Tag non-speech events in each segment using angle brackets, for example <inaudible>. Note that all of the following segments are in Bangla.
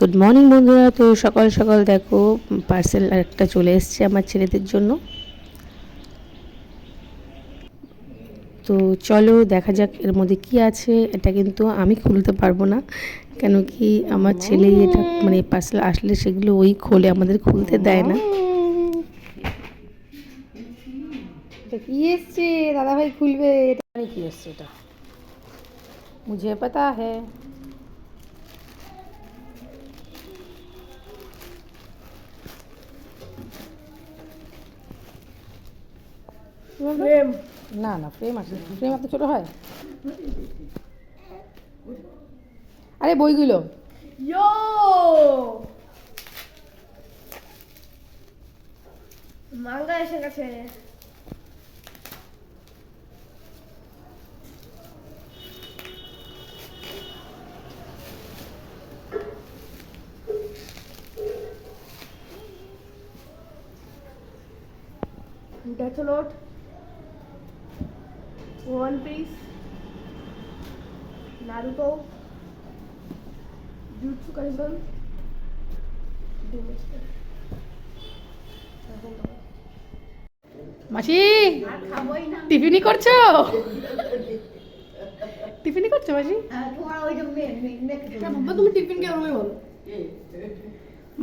গুড মর্নিং বন্ধুরা। তো সকাল সকাল দেখো পার্সেল একটা চলে এসছে আমার ছেলেদের জন্য। তো চলো দেখা যাক এর মধ্যে কি আছে। এটা কিন্তু আমি খুলতে পারব না। কেন কি আমার ছেলে এটা মানে পার্সেল আসলে সেগুলো ওই খোলে, আমাদের খুলতে দেয় না। কি এসছে? দাদাভাই খুলবে। এটা কি এসছে এটা? মুঝে পাতা হ্যাঁ প্রেম। না না ফ্রেম আছে ফ্রেম এত ছোটো হয়? আরে বইগুলো। ইয়ো! মাঙ্গা এসে গেছে। Death Note One Piece. Naruto. Jutsu Kaisen. Demon Slayer মাসি খাবোই না। টিফিনি করছ? টিফিনি করছ মাসি? তোমার ওই যে বাবা তুমি টিফিন কে রুমে বলো?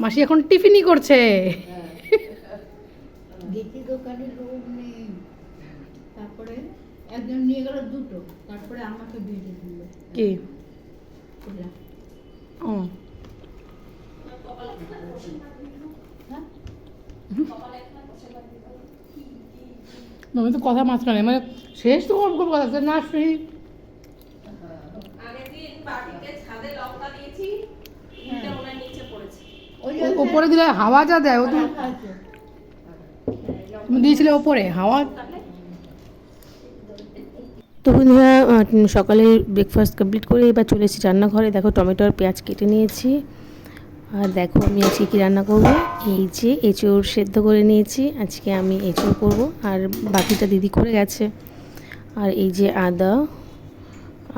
মাসি এখন টিফিনি করছে। দোকানে তারপরে? একজন নিয়ে গেল দুটো তারপরে আমাকে দিল। কি। ও। হ্যাঁ? আমি তো কথা মাঝখানে মানে শেষ তো কোন কোন কথা না সেই হয়। ওপরে দিলে হাওয়া যা দেয় ও তুমি দিয়েছিলে ওপরে হাওয়া? তো বন্ধুরা সকালে ব্রেকফাস্ট কমপ্লিট করে এবার চলে এসেছি রান্নাঘরে। দেখো টমেটো আর পেঁয়াজ কেটে নিয়েছি। আর দেখো আমি আজকে কী রান্না করব? এই যে এঁচোড় সেদ্ধ করে নিয়েছি। আজকে আমি এঁচোড় করব। আর বাকিটা দিদি করে গেছে। আর এই যে আদা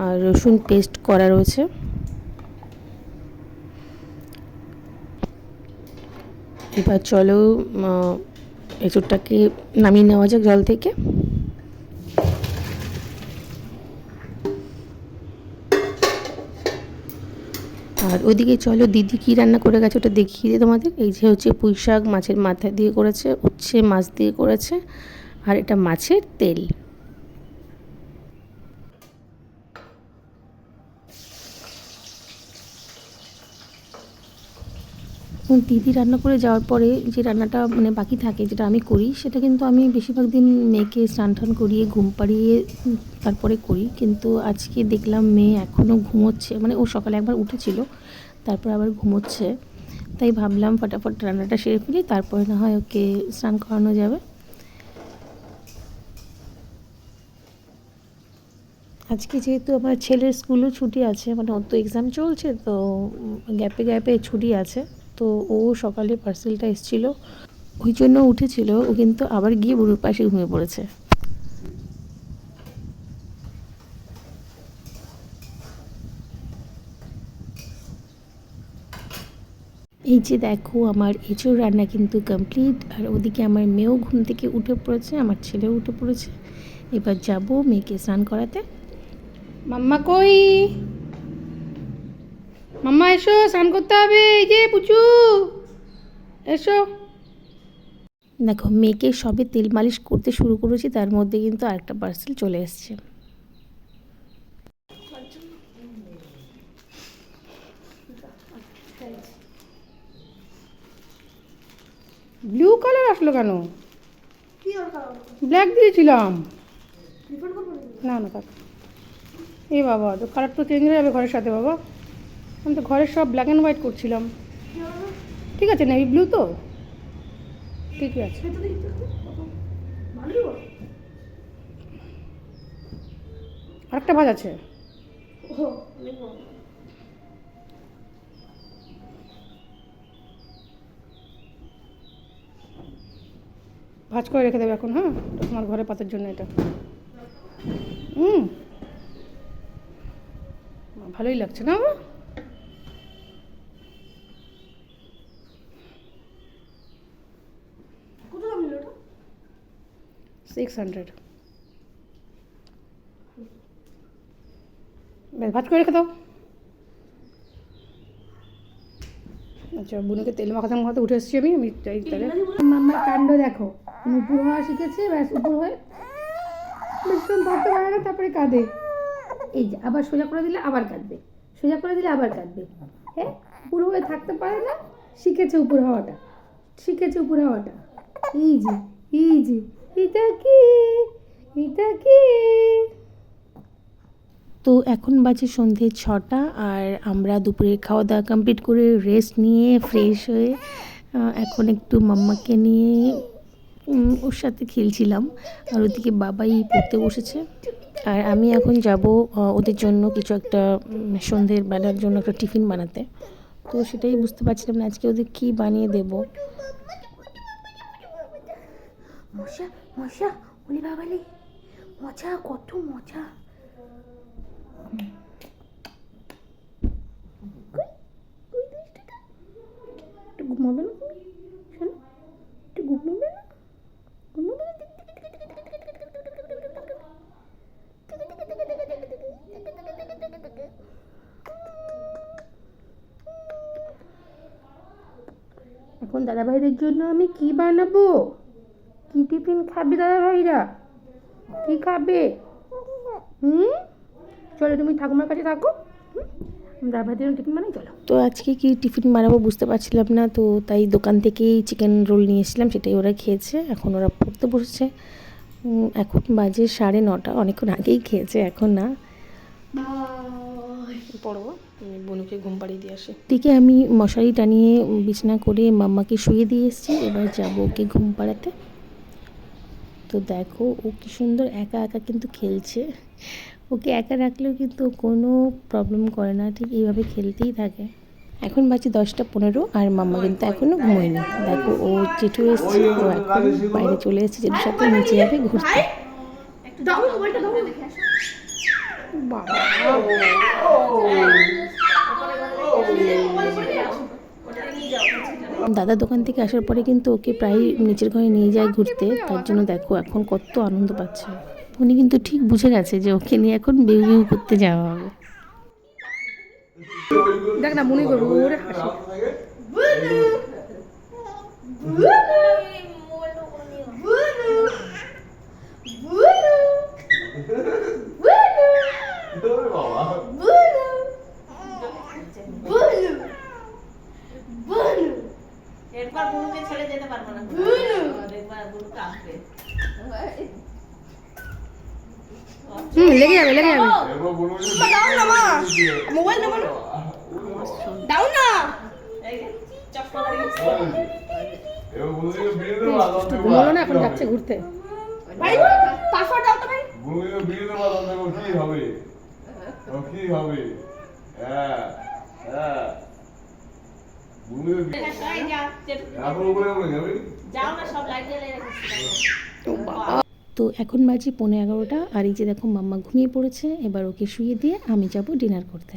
আর রসুন পেস্ট করা রয়েছে। এবার চলো এঁচোড়টাকে নামিয়ে নেওয়া যাক জল থেকে। আর ওদিকে চলো, দিদি কি রান্না করে গেছে ওটা দেখিয়ে দিই তোমাদের। এই যে হচ্ছে পুঁই শাক মাছের মাথা দিয়ে করেছে, উচ্ছে মাছ দিয়ে করেছে, আর এটা মাছের তেল। দিদি রান্না করে যাওয়ার পরে যে রান্নাটা মানে বাকি থাকে যেটা আমি করি, সেটা কিন্তু আমি বেশিরভাগ দিন মেয়েকে স্নান টান করিয়ে, ঘুম পাড়িয়ে তারপরে করি। কিন্তু আজকে দেখলাম মেয়ে এখনও ঘুমোচ্ছে মানে ও সকালে একবার উঠেছিল, তারপর আবার ঘুমোচ্ছে। তাই ভাবলাম ফটাফট রান্নাটা সেরে ফেলি, তারপরে না হয় ওকে স্নান করানো যাবে। আজকে যেহেতু আমার ছেলের স্কুলও ছুটি আছে মানে ওর তো এক্সাম চলছে, তো গ্যাপে গ্যাপে ছুটি আছে। তো ও সকালে পার্সেলটা এসেছিল। ওই জন্য উঠেছিল, ও কিন্তু আবার গিয়ে বুড়োর পাশে ঘুমিয়ে পড়েছে। এই যে দেখো, আমার এঁচোড় রান্না কিন্তু কমপ্লিট আর ওদিকে আমার মেয়েও ঘুম থেকে উঠে পড়েছে, আমার ছেলেও উঠে পড়েছে। এবার যাব মেয়েকে স্নান করাতে। মাম্মা কই? মাম্মা এসো স্নান করতে হবে এই যে পুচু। এসো। দেখো মেয়েকে সবে তেল মালিশ করতে শুরু করেছি তার মধ্যে কিন্তু আরেকটা পার্সেল চলে এসছে। ব্লু কালার আসলো কেন? ব্ল্যাক দিয়েছিলাম। রিফান্ড করব নাকি? না না এই বাবা তো কালার তো চেঞ্জ হয়ে যাবে ঘরের সাথে বাবা। আমি তো ঘরের সব ব্ল্যাক অ্যান্ড হোয়াইট করছিলাম? ঠিক আছে নেভি ব্লু তো? ঠিকই আছে। আরেকটা ভাজ আছে। ভাজ করে রেখে দেবে এখন হ্যাঁ? তোমার ঘরে পাতার জন্য এটা। হুম। ভালোই লাগছে না বাবা? সিক্স হান্ড্রেড ভাজ করে রেখে দাও। আচ্ছা বুনুকে তেল মাখাতে মাখাতে উঠে এসেছি আমি আমি যাই তাহলে। মাম্মার কাণ্ড দেখো। উপর হওয়া শিখেছে, ব্যাস উপর হয়ে বেশিক্ষণ ধরতে পারে না, তারপরে কাঁদে। এই যে, আবার সোজা করে দিলে আবার কাঁদবে। সোজা করে দিলে আবার কাঁদবে। হ্যাঁ উপর হয়ে থাকতে পারে না, শিখেছে উপর হওয়াটা। শিখেছে উপর হওয়াটা। যে এটা কি এটা কি তো এখন বাজে সন্ধে ছটা আর আমরা দুপুরে খাওয়া দাওয়া কমপ্লিট করে রেস্ট নিয়ে ফ্রেশ হয়ে এখন একটু মাম্মাকে নিয়ে ওর সাথে খেলছিলাম। আর ওদিকে বাবাই পড়তে বসেছে। আর আমি এখন যাব ওদের জন্য কিছু একটা সন্ধ্যের বেলার জন্য একটা টিফিন বানাতে। তো সেটাই বুঝতে পারছিলাম না আজকে ওদের কী বানিয়ে দেবো। মশা মশা ওলি বাবালি, মজা, কত মজা। একটু ঘুমাবে না তুমি? শোনো, একটু ঘুমাবে না? ঘুমাবে না? এখন দাদাভাইদের জন্য আমি কি বানাবো? কি টিফিন খাবে দাদা ভাইরা? কি খাবে? হুম? চলো তুমি ঠাকুমার কাছে থাকো। তো আজকে কি টিফিন বানাবো বুঝতে পারছিলাম না তো তাই দোকান থেকেই চিকেন রোল নিয়ে এসেছিলাম সেটাই ওরা খেয়েছে এখন ওরা পড়তে বসেছে। এখন বাজে সাড়ে নটা অনেকক্ষণ আগেই খেয়েছে এখন না। পড়ব বনুকে ঘুম পাড়িয়ে দিয়ে আসি। দিকে আমি মশারি টানিয়ে বিছানা করে মাম্মাকে শুয়ে দিয়ে এসেছি এবার যাব ওকে ঘুম পাড়াতে। তো দেখো, ও কি সুন্দর একা একা কিন্তু খেলছে। ওকে একা রাখলেও কিন্তু কোনো প্রবলেম করে না, ঠিক এইভাবে খেলতেই থাকে। এখন বাজে দশটা পনেরো আর মাম্মা কিন্তু এখনও ঘুমোয়নি। দেখো, ও জেঠু এসছে, ও এখন বাইরে চলে এসেছে জেঠুর সাথে, নিচে যাবে, ঘুরতে। বাবা। দাদা দোকান থেকে আসার পরে কিন্তু ওকে প্রায় নিচের ঘরে নিয়ে যায় ঘুরতে। তার জন্য দেখো এখন কত আনন্দ পাচ্ছে। উনি কিন্তু ঠিক বুঝে গেছে যে ওকে নিয়ে এখন বেউ বেউ করতে যাওয়া হবে। দেখ না মনে করব ওরে হাসি। <laughs> হুম লেগে যাবে লেগে যাবে মোবাইল নেব দাও না এই যে, চশমা পরে গেছে। ঘুমালো না এখন যাচ্ছে ঘুরতে ভাই পাসওয়ার্ড দাও তো ভাই কি হবে কি হবে হ্যাঁ হ্যাঁ তো এখন বাজে পনেরো এগারোটা আর এই যে দেখো মাম্মা ঘুমিয়ে পড়েছে এবার ওকে শুয়ে দিয়ে আমি যাব ডিনার করতে।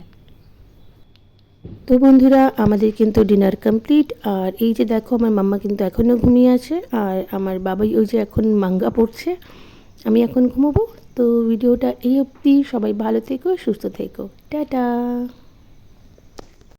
তো বন্ধুরা আমাদের কিন্তু ডিনার কমপ্লিট আর এই যে দেখো আমার মাম্মা কিন্তু এখনও ঘুমিয়ে আছে আর আমার বাবাই ওই যে এখন মাঙ্গা পড়ছে আমি এখন ঘুমোবো। তো ভিডিওটা এই অবধি সবাই ভালো থেকো সুস্থ থেকো। টাটা!